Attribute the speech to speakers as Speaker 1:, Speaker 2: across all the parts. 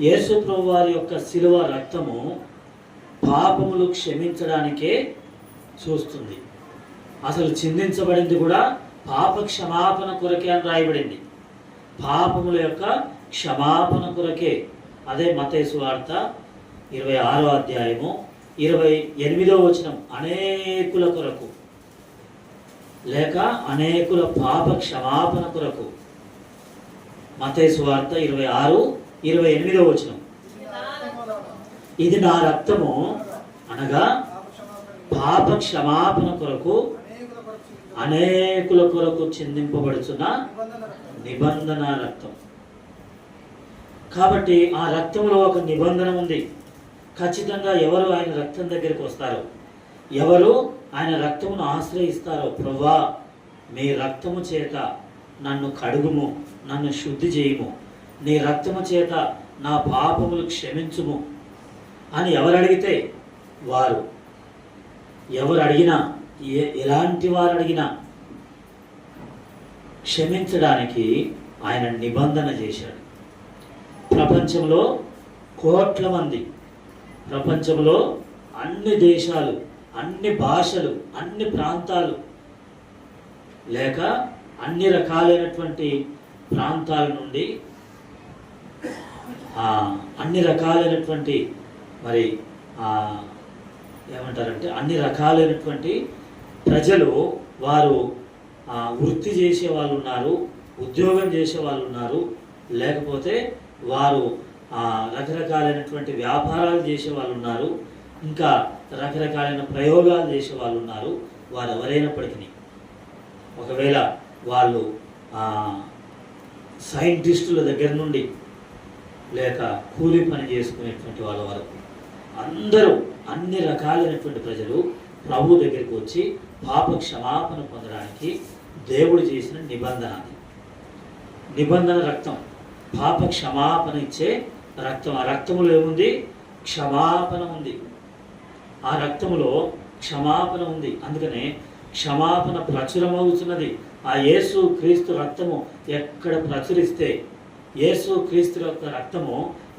Speaker 1: యేసు ప్రభు వారి యొక్క శిలువ రక్తము పాపములు క్షమించడానికే చూస్తుంది. అసలు చిందించబడింది కూడా పాప క్షమాపణ కొరకే అని రాయబడింది. పాపముల యొక్క క్షమాపణ కొరకే. అదే మతేసు వార్త ఇరవై ఆరో అధ్యాయము ఇరవై ఎనిమిదో వచనం అనేకుల కొరకు. లేక అనేకుల పాప క్షమాపణ కొరకు. మతేసు వార్త ఇరవై ఆరు ఇరవై ఎనిమిదో వచనం. ఇది నా రక్తము అనగా పాప క్షమాపణ కొరకు అనేకుల కొరకు చిందింపబడుచున్న నిబంధన రక్తం. కాబట్టి ఆ రక్తంలో ఒక నిబంధన ఉంది. ఖచ్చితంగా ఎవరు ఆయన రక్తం దగ్గరికి వస్తారో ఎవరు ఆయన రక్తమును ఆశ్రయిస్తారో ప్రభా మీ రక్తము చేత నన్ను కడుగుము నన్ను శుద్ధి చేయుము. నీ రక్తము చేత నా పాపములు క్షమించుము అని ఎవరు అడిగితే వారు. ఎవరు అడిగినా ఏ ఎలాంటి వారు అడిగినా క్షమించడానికి ఆయన నిబంధన చేశాడు. ప్రపంచంలో కోట్ల మంది ప్రపంచంలో అన్ని దేశాలు అన్ని భాషలు అన్ని ప్రాంతాలు లేక అన్ని రకాలైనటువంటి ప్రాంతాల నుండి అన్ని రకాలైనటువంటి మరి ఏమంటారంటే అన్ని రకాలైనటువంటి ప్రజలు వారు వృత్తి చేసే వాళ్ళు ఉన్నారు ఉద్యోగం చేసే వాళ్ళు ఉన్నారు లేకపోతే వారు రకరకాలైనటువంటి వ్యాపారాలు చేసే వాళ్ళు ఉన్నారు ఇంకా రకరకాలైన ప్రయోగాలు చేసే వాళ్ళు ఉన్నారు వారు ఎవరైనప్పటికీ ఒకవేళ వాళ్ళు సైంటిస్టుల దగ్గర నుండి లేక కూలి పని చేసుకునేటువంటి వాళ్ళ వరకు. అందరూ అన్ని రకాలైనటువంటి ప్రజలు ప్రభు దగ్గరికి వచ్చి పాప క్షమాపణ పొందడానికి దేవుడు చేసిన నిబంధన అది నిబంధన రక్తం. పాప క్షమాపణ ఇచ్చే రక్తం. ఆ రక్తంలో ఏముంది? క్షమాపణ ఉంది. ఆ రక్తంలో క్షమాపణ ఉంది. అందుకనే క్షమాపణ ప్రచురమవుతున్నది. ఆ యేసు క్రీస్తు రక్తము ఎక్కడ ప్రచురిస్తే యేసు క్రీస్తు యొక్క రక్తము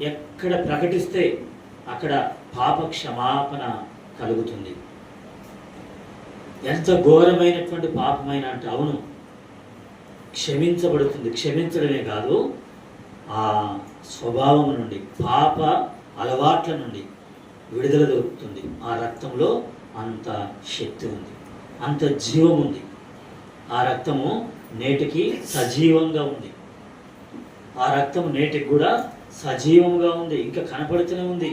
Speaker 1: ఎక్కడ ప్రకటిస్తే అక్కడ పాప క్షమాపణ కలుగుతుంది. ఎంత ఘోరమైనటువంటి పాపమైన అంటే అవును క్షమించబడుతుంది. క్షమించడమే కాదు ఆ స్వభావం నుండి పాప అలవాట్ల నుండి విడుదల దొరుకుతుంది. ఆ రక్తంలో అంత శక్తి ఉంది అంత జీవం ఉంది. ఆ రక్తము నేటికి సజీవంగా ఉంది. ఆ రక్తం నేటికి కూడా సజీవంగా ఉంది ఇంకా కనపడుతూనే ఉంది.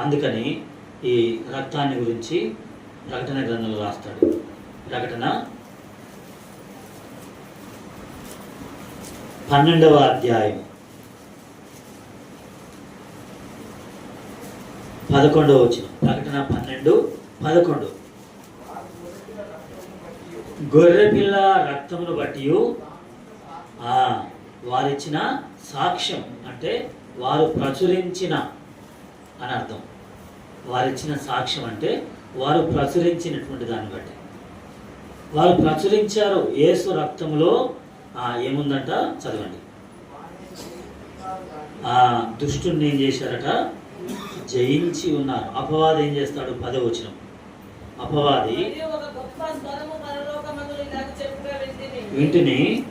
Speaker 1: అందుకని ఈ రక్తాన్ని గురించి ప్రకటన గ్రంథంలో రాస్తాడు. ప్రకటన పన్నెండవ అధ్యాయం. పదకొండవ వచ్చిన ప్రకటన పన్నెండు పదకొండు. గొర్రెపిల్ల రక్తమును బట్టి వారిచ్చిన సాక్ష్యం అంటే వారు ప్రచురించిన అని అర్థం. వారిచ్చిన సాక్ష్యం అంటే వారు ప్రచురించినటువంటి దాన్ని బట్టి. వారు ప్రచురించారు యేసు రక్తంలో ఆ, ఏముందంట? చదవండి. ఆ దుష్టుని ఏం చేశారట? జయించి ఉన్నారు. అపవాది ఏం చేస్తాడు? పదవచనం అపవాది
Speaker 2: వింటిని.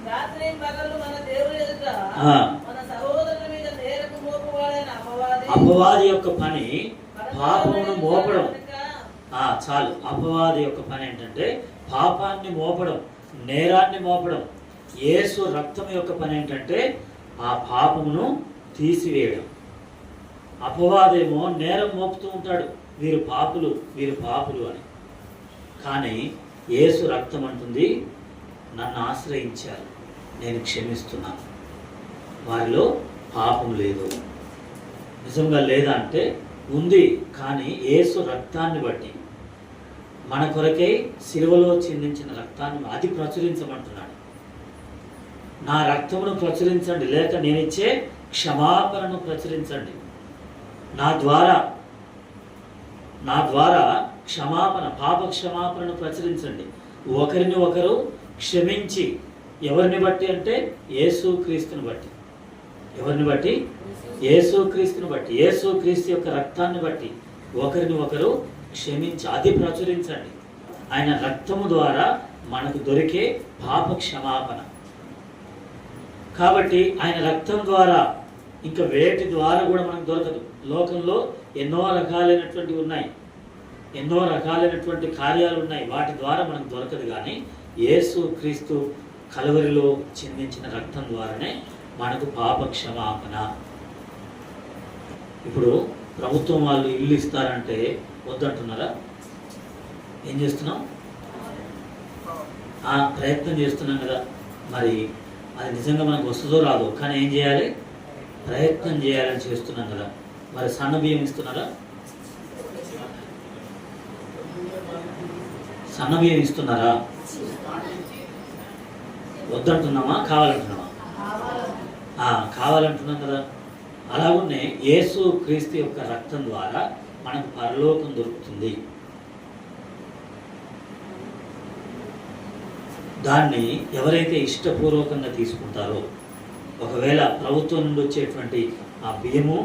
Speaker 2: అపవాది.
Speaker 1: యొక్క పని పాపమును మోపడం. చాలు. అపవాది యొక్క పని ఏంటంటే పాపాన్ని మోపడం నేరాన్ని మోపడం. యేసు రక్తం యొక్క పని ఏంటంటే ఆ పాపమును తీసివేయడం. అపవాదేమో నేరం మోపుతూ ఉంటాడు. వీరు పాపులు వీరు పాపులు అని. కానీ యేసు రక్తం అంటుంది నన్ను ఆశ్రయించారు. నేను క్షమిస్తున్నాను. వారిలో పాపం లేదు. నిజంగా లేదా అంటే ఉంది కానీ ఏసు రక్తాన్ని బట్టి. మన కొరకై సిలువలో చిందించిన రక్తాన్ని అది ప్రచురించమంటున్నాడు. నా రక్తమును ప్రచురించండి లేక నేనిచ్చే క్షమాపణను ప్రచురించండి. నా ద్వారా నా ద్వారా క్షమాపణ పాప క్షమాపణను ప్రచురించండి. ఒకరిని ఒకరు క్షమించి ఎవరిని బట్టి అంటే యేసు క్రీస్తుని బట్టి. ఎవరిని బట్టి? యేసుక్రీస్తుని బట్టి. యేసుక్రీస్తు యొక్క రక్తాన్ని బట్టి. ఒకరిని ఒకరు క్షమించి అది ప్రచురించండి ఆయన రక్తము ద్వారా మనకు దొరికే పాప క్షమాపణ కాబట్టి ఆయన రక్తం ద్వారా ఇంకా వేటి ద్వారా కూడా మనకు దొరకదు. లోకంలో ఎన్నో రకాలైనటువంటి ఉన్నాయి. ఎన్నో రకాలైనటువంటి కార్యాలు ఉన్నాయి. వాటి ద్వారా మనకు దొరకదు కానీ యేసు క్రీస్తు కలవరిలో చిందించిన రక్తం ద్వారానే మనకు పాప క్షమాపణ ఇప్పుడు ప్రభుత్వం వాళ్ళు ఇల్లు ఇస్తారంటే వద్దంటున్నారా? ఏం చేస్తున్నాం? ఆ ప్రయత్నం చేస్తున్నాం కదా. మరి అది నిజంగా మనకు వస్తుందో రాదో కానీ ఏం చేయాలి? ప్రయత్నం చేయాలని చేస్తున్నాం కదా. మరి సన్న బియ్యం ఇస్తున్నారా? సన్న బియ్యం ఇస్తున్నారా? వద్దంటున్నామా? కావాలంటున్నామా? కావాలంటున్నాం కదా అలాగునే యేసు క్రీస్తు యొక్క రక్తం ద్వారా మనకు పరలోకం దొరుకుతుంది. దాన్ని ఎవరైతే ఇష్టపూర్వకంగా తీసుకుంటారో ఒకవేళ ప్రభుత్వం నుండి వచ్చేటువంటి ఆ బియ్యము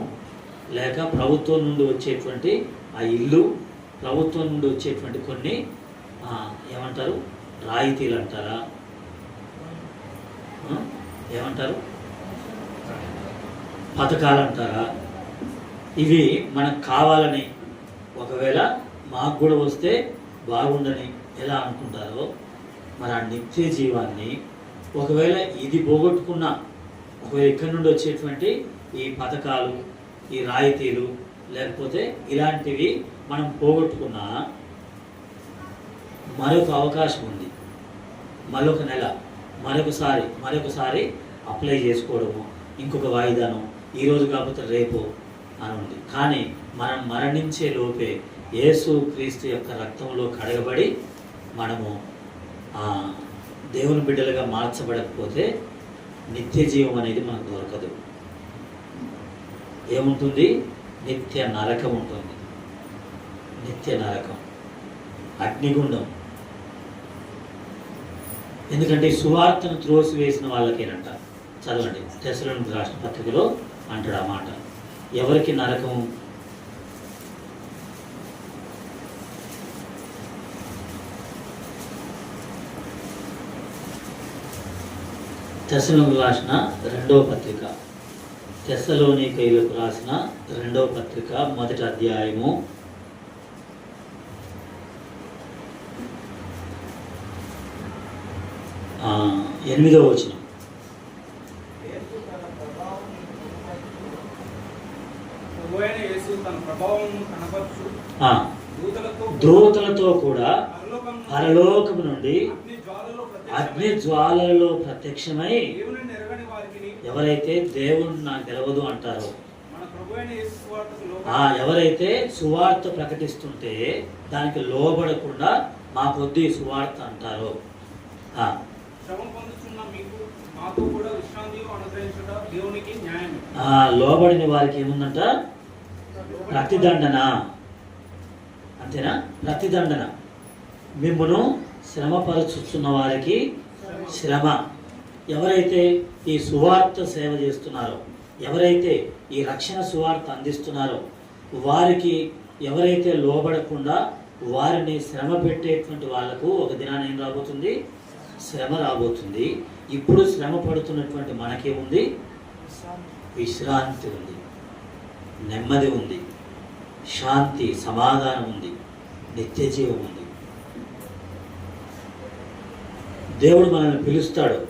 Speaker 1: లేక ప్రభుత్వం నుండి వచ్చేటువంటి ఆ ఇల్లు ప్రభుత్వం నుండి వచ్చేటువంటి కొన్ని ఏమంటారు? రాయితీలు అంటారా? ఏమంటారు? పథకాలు అంటారా ఇవి మనకు కావాలని ఒకవేళ మాకు కూడా వస్తే బాగుండని ఎలా అనుకుంటారో? మరి ఆ నిత్య జీవాన్ని ఒకవేళ ఇది పోగొట్టుకున్న ఒకవేళ ఇక్కడి నుండి వచ్చేటువంటి ఈ పథకాలు ఈ రాయితీలు లేకపోతే ఇలాంటివి మనం పోగొట్టుకున్నా మరొక అవకాశం ఉంది. మరొక నెల మరొకసారి మరొకసారి అప్లై చేసుకోవడము ఇంకొక వాయిదాను ఈరోజు కాకపోతే రేపు అని ఉంది. కానీ మనం మరణించే లోపే యేసు క్రీస్తు యొక్క రక్తంలో కడగబడి మనము దేవుని బిడ్డలుగా మార్చబడకపోతే నిత్య జీవం అనేది మనకు దొరకదు. ఏముంటుంది? నిత్య నరకం ఉంటుంది. నిత్య నరకం. అగ్నిగుండం. ఎందుకంటే ఈ సువార్తను త్రోసివేసిన వాళ్ళకేనంట. చదవండి. దశలను రాష్ట్ర పత్రికలో అంటాడు ఆ మాట. ఎవరికి నరకం తెసలోని రాసిన రెండవ పత్రిక. తెస్సలోనికైలకు రాసిన రెండవ పత్రిక మొదటి అధ్యాయము. ఎనిమిదవ వచనం.
Speaker 3: దూతలతో
Speaker 1: కూడా
Speaker 3: పరలోకం నుండి
Speaker 1: పరలోకము నుండి
Speaker 3: అగ్ని జ్వాలలో
Speaker 1: అగ్ని
Speaker 3: ప్రత్యక్షమై
Speaker 1: జ్వాలలలో ప్రత్యక్షమై ఎవరైతే దేవుడు నాకు గెలవదు అంటారో ఆ ఎవరైతే సువార్త ప్రకటిస్తుంటే దానికి లోబడకుండా మా కొద్ది సువార్త అంటారో. లోబడిన వారికి ఏముందంట? ప్రతిదండన అంతేనా? ప్రతిదండన మిమ్మను శ్రమపరచుతున్న వారికి శ్రమ. ఎవరైతే ఈ సువార్త సేవ చేస్తున్నారో ఎవరైతే ఈ రక్షణ సువార్త అందిస్తున్నారో వారికి ఎవరైతే లోబడకుండా వారిని శ్రమ పెట్టేటువంటి వాళ్ళకు ఒక దినాన ఏం రాబోతుంది? శ్రమ రాబోతుంది. ఇప్పుడు శ్రమ పడుతున్నటువంటి మనకేముంది విశ్రాంతి ఉంది. నెమ్మది ఉంది. శాంతి సమాధానం ఉంది. నిత్య జీవం ఉంది. దేవుడు మనల్ని పిలుస్తాడు.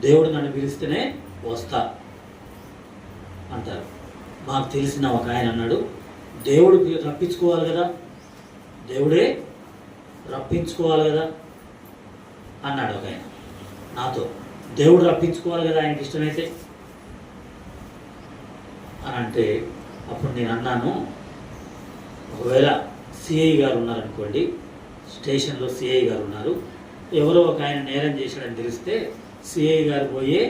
Speaker 1: దేవుడు నన్ను పిలిస్తేనే వస్తా అంటారు. మాకు తెలిసిన ఒక ఆయన అన్నాడు దేవుడు రప్పించుకోవాలి కదా? దేవుడే రప్పించుకోవాలి కదా? అన్నాడు ఒక ఆయన. నాతో దేవుడు రప్పించుకోవాలి కదా? ఆయనకి ఇష్టమైతే అని అంటే అప్పుడు నేను అన్నాను ఒకవేళ సిఐ గారు ఉన్నారనుకోండి స్టేషన్లో సిఐ గారు ఉన్నారు ఎవరో ఒక ఆయన నేరం చేశాడని తెలిస్తే సిఐ గారు పోయే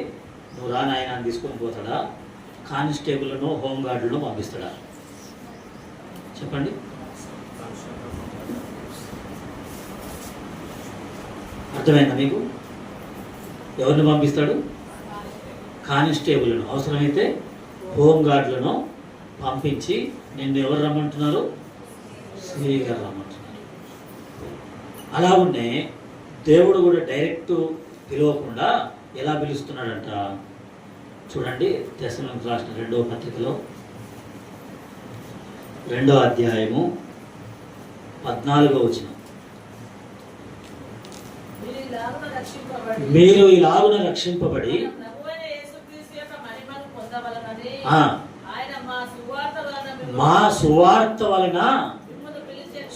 Speaker 1: నువ్వు రా నాయన అని తీసుకొని పోతాడా? కానిస్టేబుల్ను హోంగార్డులను పంపిస్తాడా? చెప్పండి. అర్థమైందా మీకు? ఎవరిని పంపిస్తాడు? కానిస్టేబుల్ను. అవసరమైతే హోంగార్డులను పంపించి నిన్ను ఎవరు రమ్మంటున్నారు? సిఐ గారు రమ్మంటున్నారు. అలాగునే దేవుడు కూడా డైరెక్ట్ పిలవకుండా ఎలా పిలుస్తున్నాడంట? చూడండి దశలోకి రాసిన రెండవ పత్రికలో. రెండో అధ్యాయము పద్నాలుగో వచ్చిన
Speaker 2: మీరు ఇలాగున రక్షింపబడి
Speaker 1: మీరు ఇలాగున రక్షింపబడి
Speaker 2: మన ప్రభువైన యేసుక్రీస్తు యొక్క మహిమను పొందవలనని
Speaker 1: ఆ,
Speaker 2: ఆయన మా సువార్త వలన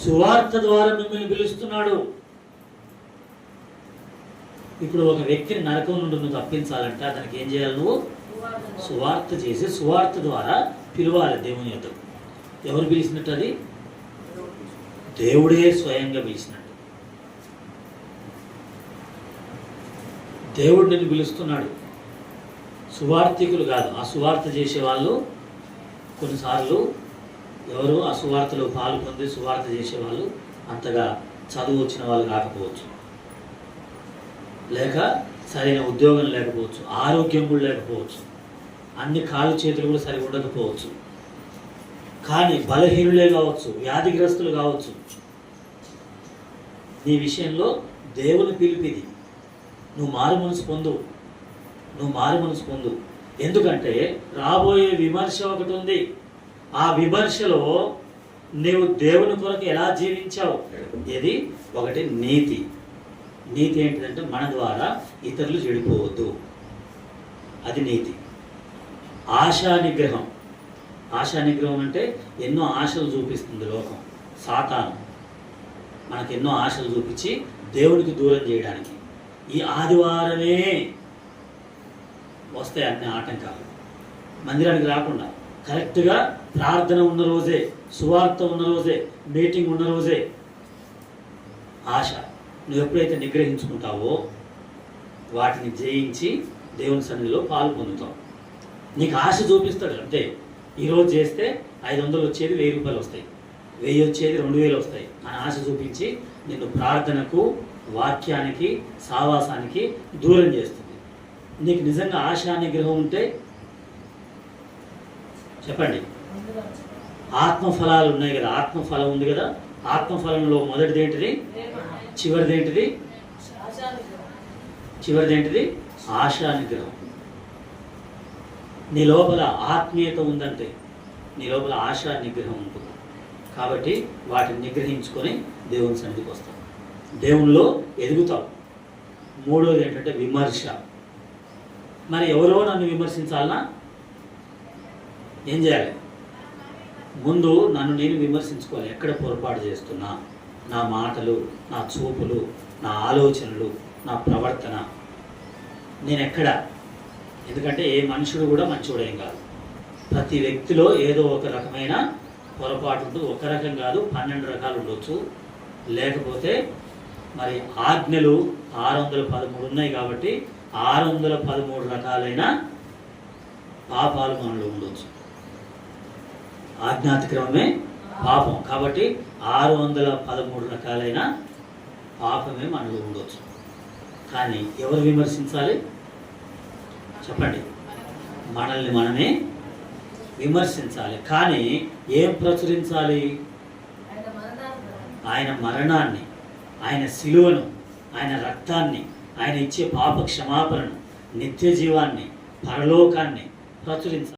Speaker 1: సువార్త ద్వారా మిమ్మల్ని పిలుస్తున్నాడు. ఇప్పుడు ఒక వ్యక్తిని నరకం నుండి నువ్వు తప్పించాలంటే అతనికి ఏం చేయాలి నువ్వు? సువార్త చేసి సువార్త ద్వారా పిలవాలి దేవుని యొక్క ఎవరు పిలిచినట్టు అది? దేవుడే స్వయంగా పిలిచినట్టు. దేవుడు నిన్ను పిలుస్తున్నాడు. సువార్థికులు కాదు. ఆ సువార్త చేసే వాళ్ళు కొన్నిసార్లు ఎవరు ఆ సువార్తలో పాలు సువార్త చేసే వాళ్ళు అంతగా చదువు వచ్చిన వాళ్ళు కాకపోవచ్చు. లేక సరైన ఉద్యోగం లేకపోవచ్చు ఆరోగ్యం కూడా లేకపోవచ్చు అన్ని కాలు చేతులు కూడా సరిగా ఉండకపోవచ్చు. కానీ బలహీనులే కావచ్చు వ్యాధిగ్రస్తులు కావచ్చు. నీ విషయంలో దేవుని పిలిపిది నువ్వు మారు మనసు పొందు. నువ్వు మారి మనసు పొందు ఎందుకంటే రాబోయే విమర్శ ఒకటి ఉంది. ఆ విమర్శలో నీవు దేవుని కొరకు ఎలా జీవించావు? ఇది ఒకటి నీతి. నీతి ఏంటిదంటే మన ద్వారా ఇతరులు చెడిపోవద్దు. అది నీతి. ఆశా నిగ్రహం ఆశా నిగ్రహం అంటే ఎన్నో ఆశలు చూపిస్తుంది లోకం. సాతాను. మనకు ఎన్నో ఆశలు చూపించి దేవునికి దూరం చేయడానికి. ఈ ఆదివారమే వస్తాయి అన్ని ఆటంకాలు మందిరానికి రాకుండా కరెక్ట్గా ప్రార్థన ఉన్న రోజే సువార్త ఉన్న రోజే మీటింగ్ ఉన్న రోజే ఆశ. నువ్వు ఎప్పుడైతే నిగ్రహించుకుంటావో వాటిని జయించి దేవుని సన్నిధిలో పాలు పొందుతావు. నీకు ఆశ చూపిస్తాడు. అంతే ఈరోజు చేస్తే ఐదు వందలు వచ్చేది వెయ్యి రూపాయలు వస్తాయి. వెయ్యి వచ్చేది రెండు వేలు వస్తాయి. అని ఆశ చూపించి నిన్ను ప్రార్థనకు వాక్యానికి సావాసానికి దూరం చేస్తుంది. నీకు నిజంగా ఆశ గ్రహం ఉంటే చెప్పండి. ఆత్మఫలాలు ఉన్నాయి కదా ఆత్మఫలం ఉంది కదా ఆత్మఫలంలో మొదటిది ఏంటిది? చివరిది ఏంటిది? చివరిది ఏంటిది? ఆశానిగ్రహం. నీ లోపల ఆత్మీయత ఉందంటే నీ లోపల ఆశా నిగ్రహం ఉంటుంది. కాబట్టి వాటిని నిగ్రహించుకొని దేవుని సన్నిధికి వస్తాం. దేవునిలో ఎదుగుతాం. మూడోది ఏంటంటే విమర్శ. మరి ఎవరో నన్ను విమర్శించాలన్నా ఏం చేయాలి? ముందు నన్ను నేను విమర్శించుకోవాలి. ఎక్కడ పొరపాటు చేస్తున్నా? నా మాటలు నా చూపులు నా ఆలోచనలు నా ప్రవర్తన నేను ఎక్కడ? ఎందుకంటే ఏ మనుషుడు కూడా మంచివాడేం కాదు. ప్రతి వ్యక్తిలో ఏదో ఒక రకమైన పొరపాటు ఉంటుంది ఒక రకం కాదు పన్నెండు రకాలు ఉండొచ్చు. లేకపోతే మరి ఆజ్ఞలు ఆరు వందల పదమూడు ఉన్నాయి కాబట్టి ఆరు వందల పదమూడు రకాలైన పాపాలు మనలో ఉండొచ్చు. ఆజ్ఞాతిక్రమమే పాపం. కాబట్టి ఆరు వందల పదమూడు రకాలైన పాపమే మనలో ఉండొచ్చు. కానీ ఎవరు విమర్శించాలి? చెప్పండి. మనల్ని మనమే విమర్శించాలి. కానీ ఏం ప్రచురించాలి?
Speaker 2: ఆయన
Speaker 1: ఆయన మరణాన్ని ఆయన శిలువను ఆయన రక్తాన్ని ఆయన ఇచ్చే పాప క్షమాపణను నిత్య జీవాన్ని పరలోకాన్ని ప్రచురించాలి